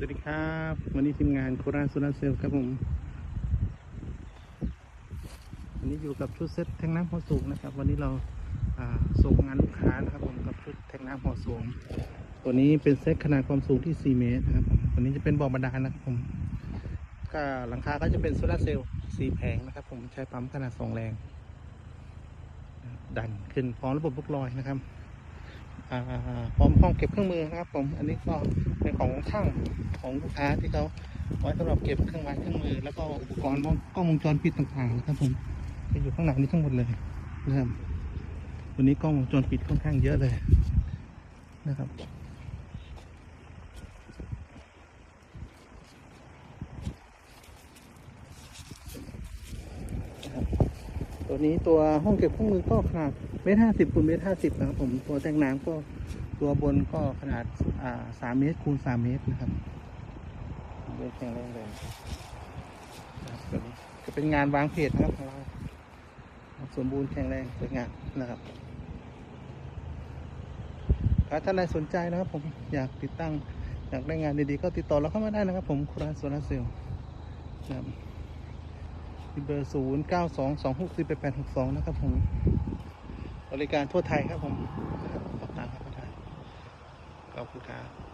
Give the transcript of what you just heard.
สวัสดีครับ วันนี้ทีมงานโคราชโซลาเซลล์ครับผมวันนี้อยู่กับชุดเซ็ตแทงน้ำหัวสูงนะครับ วันนี้เราส่งงานลูกค้านะครับผมกับชุดแทงน้ำหัวสูง ตัวนี้เป็นเซ็ตขนาดความสูงที่ 4 เมตรครับผมตัวนี้จะเป็นบ่อบาดาลนะครับผมก็หลังคาก็จะเป็นโซลาเซลล์4แผงนะครับ ผมใช้ปั๊มขนาด 2 แรง ดันขึ้นพร้อมระบบลูกลอยนะครับ พร้อมห้องเก็บเครื่องมือนะครับผมอันนี้ก็เป็นของช่างของลูกค้าที่เขาไว้สำหรับเก็บเครื่องไม้เครื่องมือ แล้วก็อุปกรณ์กล้องวงจรปิดต่างๆนะครับผมจะอยู่ข้างหลังนี้ทั้งหมดเลยนะครับวันนี้กล้องวงจรปิดค่อนข้างเยอะเลยนะครับตัวนี้ตัวห้องเก็บเครื่องมือก็ขนาด ตรห้าสิบคูณเมตรห้าสิบนะครับผมตัวแทงน้ำก็ตัวบนก็ขนาดอ่าสามเมตรคูณสามเมตรนะครับเแข็งแรงเลยนะครับจะเป็นงานวางเพจนะครับของเราสมบูรณ์แข็งแรงสวยงามนะครับถ้าท่านใดสนใจนะครับผมอยากติดตั้งอยากได้งานดีๆก็ติดต่อเราเข้ามาได้นะครับ ผมคราชโซลาเซลล์นะครับเบอร์ศูนย์เก้าสองสองหกสี่แปดแปดหกสองนะครับผม บริการทั่วไทยครับผมขอบคุณครับขอบคุณครับ